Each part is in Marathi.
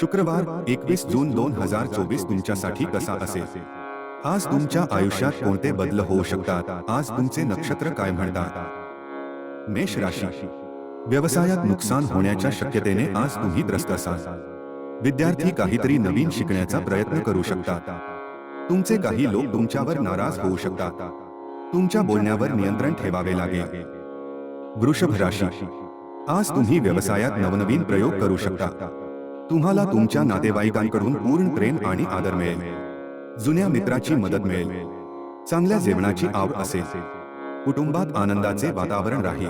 शुक्रवार, एकवीस जून दोन हज़ार चोवीस तुमच्यासाठी कसा असेल? आज तुमच्या आयुष्यात कोणते बदल होऊ शकतात? आज तुमचे नक्षत्र काय म्हणतात? मेष राशी. व्यवसायात नुकसान होण्याच्या शक्यतेने आज तुम्ही त्रस्त असाल. विद्यार्थी काहीतरी नवीन शिकण्याचा प्रयत्न करू शकतात. तुमचे काही लोक तुमच्यावर नाराज़ होऊ शकतात. तुमच्या बोलण्यावर नियंत्रण ठेवावे लागेल. वृषभ राशी. आज तुम्ही व्यवसायात नवनवीन प्रयोग करू शकता. तुम्हाला तुमच्या नातेवाईकांकडून पूर्ण प्रेम आणि आदर मिळेल. जुन्या मित्राची मदत मिळेल. चांगल्या जेवणाची आवड असेल. कुटुंबात आनंदाचे वातावरण राहील.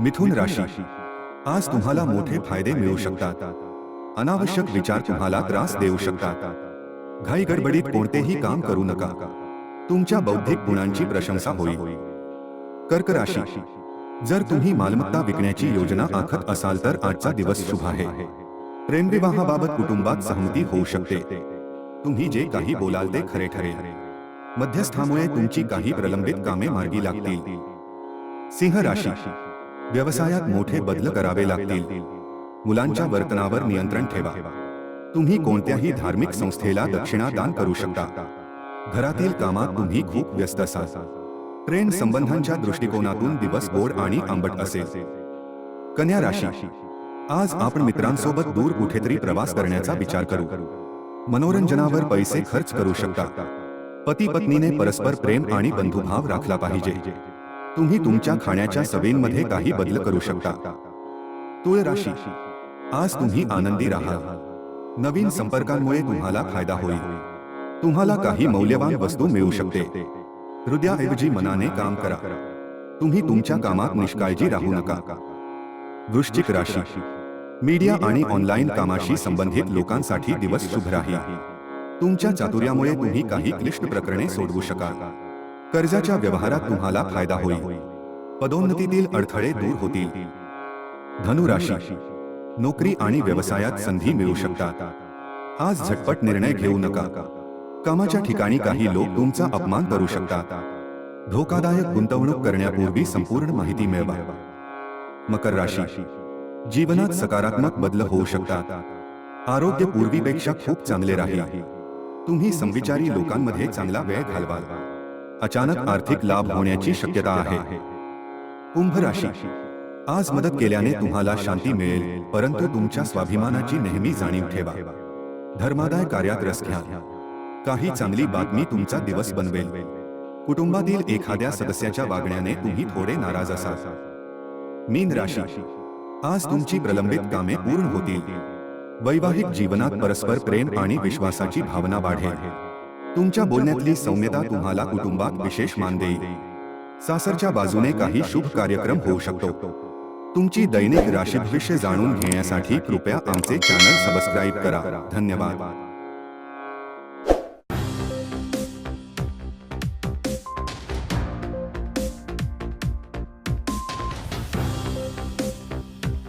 मिथुन राशी. आज तुम्हाला मोठे फायदे मिळू शकतात. अनावश्यक विचार तुम्हाला त्रास देऊ शकतात. घाई गडबडीत कोणतेही काम करू नका. तुमच्या बौद्धिक गुणांची प्रशंसा होईल. कर्क राशी. जर तुम्ही मालमत्ता विकण्याची योजना आखत असाल तर आजचा दिवस शुभ आहे. कुटुंबात सहमती होऊ शकते. तुम्ही जे काही बोलाल ते खरे मध्यस्थामुळे तुमची काही प्रलंबित कामे मार्गी लागतील. सिंह राशी. व्यवसायात मोठे बदल करावे लागतील. मुलांच्या वर्तनावर नियंत्रण ठेवा. तुम्ही कोणत्याही धार्मिक संस्थेला दक्षिणा दान करू शकता. घरातील कामात तुम्ही खूप व्यस्त असाल. प्रेम संबंधांच्या दृष्टिकोनातून दिवस गोड आणि आंबट असेल. कन्या राशी. आज आपण मित्रांसोबत दूर कुठेतरी प्रवास करण्याचा विचार करू. मनोरंजनावर पैसे खर्च करू शकता. पती पत्नीने परस्पर प्रेम आणि बंधुभाव राखला पाहिजे. तुम्ही तुमच्या खाण्याच्या सवयींमध्ये काही बदल करू शकता. तुळ राशी आज तुम्ही आनंदी राहाल. नवीन संपर्कांमुळे तुम्हाला फायदा होईल. तुम्हाला काही मौल्यवान वस्तू मिळू शकते. हृदयाऐवजी मनाने काम करा. तुम्ही तुमच्या कामात निष्काळजी राहू नका. वृश्चिक राशी मीडिया आणि ऑनलाईन कामाशी संबंधित लोकांसाठी दिवस शुभ राहील. तुमच्या चातुर्यामुळे तुम्ही काही क्लिष्ट प्रकरणे सोडवू शकाल. कर्जाच्या व्यवहारात तुम्हाला फायदा होईल. पदोन्नतीतील अडथळे दूर होतील. धनुराशी. नोकरी आणि व्यवसायात संधी मिळू शकतात. आज झटपट निर्णय घेऊ नका. कामाच्या ठिकाणी काही लोक तुमचा अपमान करू शकतात. धोकादायक गुंतवणूक करण्यापूर्वी संपूर्ण माहिती मिळवा. मकर राशी. जीवनात सकारात्मक बदल होऊ शकतात. आरोग्य पूर्वीपेक्षा खूप चांगले राहील. तुम्ही समविचारी लोकांमध्ये चांगला वेळ घालवाल. अचानक आर्थिक लाभ होण्याची शक्यता आहे. कुंभ राशी आज मदत केल्याने तुम्हाला शांती मिळेल परंतु तुमच्या स्वाभिमानाची नेहमी जाणीव ठेवा. धर्मादाय कार्यात रस घ्या. काही चांगली बातमी तुमचा दिवस बनवेल. कुटुंबातील एखाद्या सदस्याच्या वागण्याने तुम्ही थोडे नाराज असाल. मीन राशी आज तुमची प्रलंबित कामे पूर्ण होतील. वैवाहिक जीवनात परस्पर प्रेम आणि विश्वासाची भावना वाढेल. तुमच्या बोलण्यातली सौम्यता तुम्हाला कुटुंबात विशेष मान देईल. सासरच्या बाजूने काही शुभ कार्यक्रम होऊ शकतो. तुमची दैनिक राशीभविष्य जाणून घेण्यासाठी कृपया आमचे चॅनल सबस्क्राईब करा. धन्यवाद.